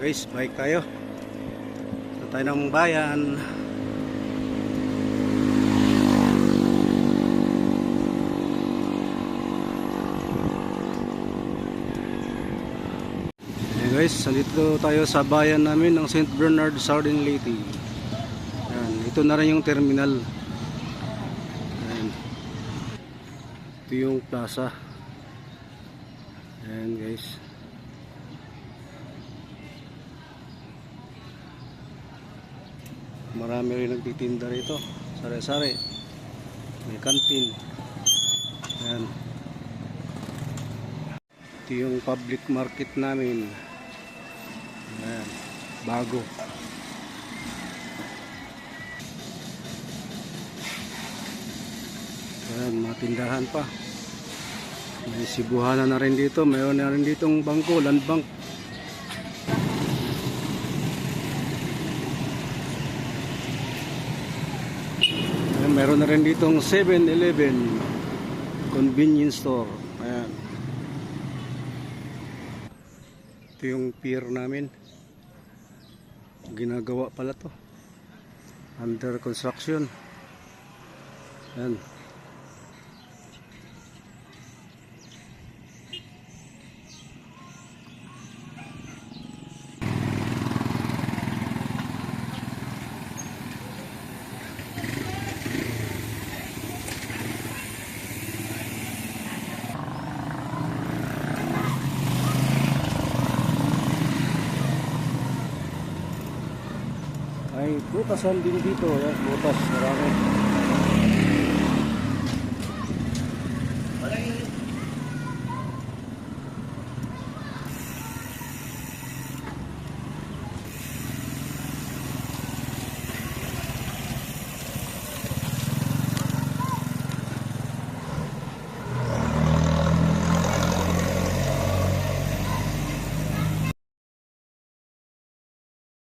guys, bike tayo. Sa tayo ng bayan. Ayan guys, nandito tayo sa bayan namin ng St. Bernard, Southern Leyte. Ayan, ito na rin yung terminal. Ayan. Ito yung plaza. Ayan guys. Marami rin nagtitinda rito. Sari-sari. May kantin. Ayan. Ito yung public market namin. Ayan. Bago. Ayan, mga tindahan pa. May sibuhana na rin dito. Mayroon na rin ditong bangko, land bank. Mayroon na rin ditong 7-Eleven convenience store. Ayan. Ito yung pier namin. Ginagawa pala to. Under construction. Ayan. Ay, butasan din dito. Ayan, butas. Marami.